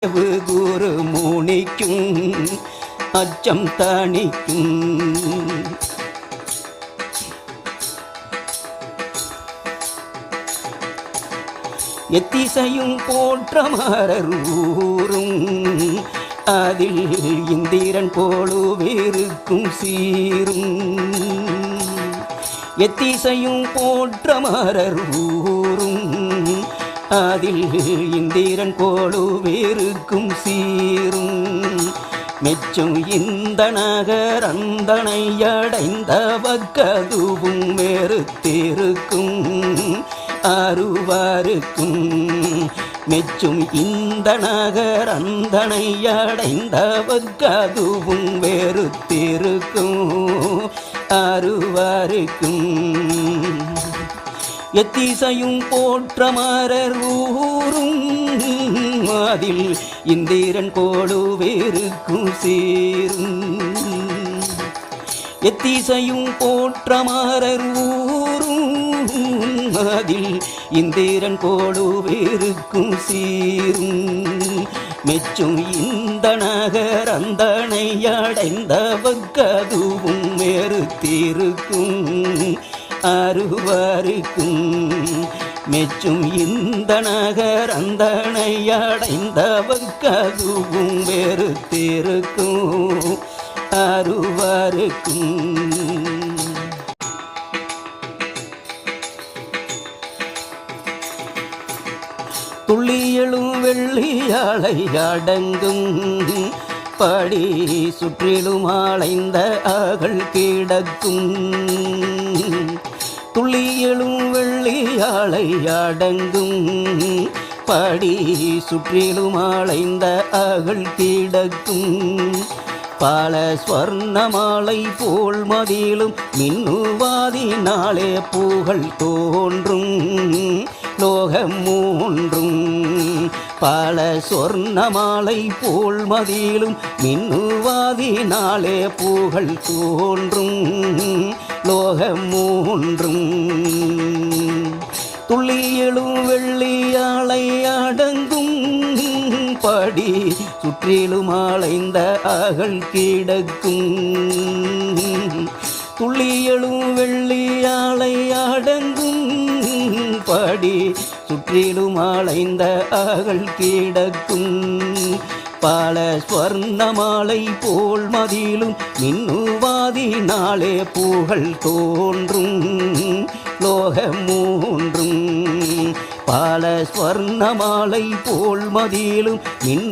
குரு முனிக்கும் அச்சம் தணிக்கும். எத்திசையும் போற்ற மரூரும் அதில் இந்திரன் போலுவிருக்கும் சீரும். எத்திசையும் போற்ற மரூரும் அதில் இந்திரன் போலுவேருக்கும் சீரும். மெச்சும் இந்த நகர் அந்தனை அடைந்த வக்கதுவும் வெறுத்திருக்கும். அருவாருக்கும் மெச்சும் இந்த நகர் அந்தனை அடைந்த வக்கதுவும் வெறுத்திருக்கும். அருவாருக்கும் எத்திசையும் போற்ற மரர் ஊரும் அதில் இந்திரன் கோடுவேருக்கும் சேரும். எத்திசையும் போற்ற மரர் ஊரும் அதில் இந்திரன் கோடுவேருக்கும் சீரும். மெச்சும் இந்த நகர் அந்தனை அடைந்த வக்கதுவும் வெறுத்திருக்கும் அருவருக்கும் மெச்சும் இந்த நகர் அந்தனை அடைந்தவக்கதுவும் வெறுத்திருக்கும் அருவருக்கும். துள்ளியலும் வெள்ளியாளை அடங்கும் படி சுற்றிலும் அலைந்த அகழ் கிடக்கும். துள்ளியலும் வெள்ளியாளை அடங்கும் படி சுற்றிலும் அலைந்த அகல் கிடக்கும். பல ஸ்வர்ணமாலை போல் மதியிலும் மின்னுவாதினாலே புகழ் தோன்றும். லோகம் மூன்றும். பல சொர்ணமாலை போல் மதியிலும் மின்னுவாதினாலே புகழ் தோன்றும். லோகம் மூன்று. படி சுற்றிலும் ஆளைந்த அகல் கிடக்கும். துள்ளியலும் வெள்ளியாளை அடங்கும். படி சுற்றிலும் ஆளைந்த அகல் கிடக்கும். பல ஸ்வர்ணமாலை போல் மதியிலும் மின்னுவாதினாலே புகழ் தோன்றும். லோகம் மூன்றும் கால ஸ்வர்ணமாலை போல் மதியிலும் மின்